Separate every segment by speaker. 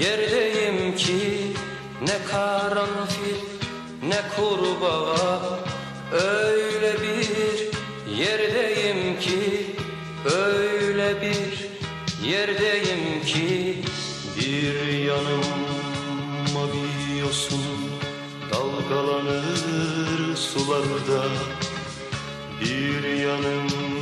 Speaker 1: yerdeyim ki ne karanfil ne kurbağa. Öyle bir yerdeyim ki öyle bir yerdeyim ki. Bir yanım mavi yosun dalgalanır sularda. Bir yanım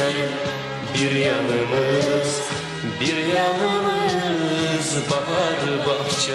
Speaker 1: döker bir yanımız Bir yanımız bahar bahçe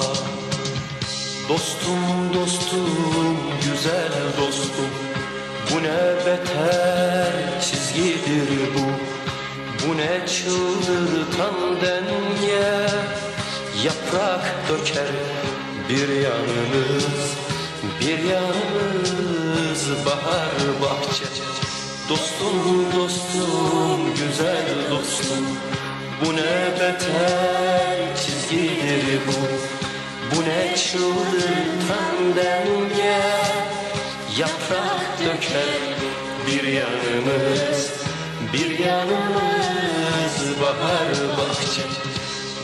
Speaker 1: bu. Bu ne çıldırtan denge? Yaprak döker bir yanımız Bir yanımız bahar bahçe. Dostum dostum güzel dostum Bu ne beter çizgidir bu. Bu ne çıldırtan denge? Yaprak döker bir yanımız Bir yanımız bahar bahçe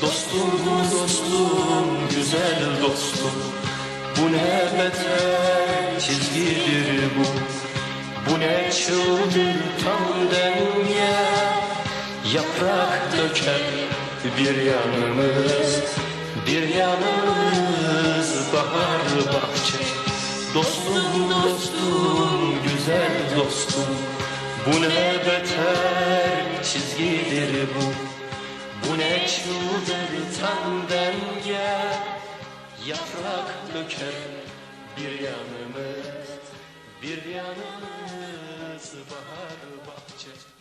Speaker 1: Dostum dostum güzel dostum. Bu ne beter çizgidir bu? Bu ne çıldırtan denge Yaprak döker bir yanımız Bir yanımız Bu ne beter çizgidir bu. Bu ne çıldırtan denge Yaprak döker bir yanımız Bir yanımız bahar bahçe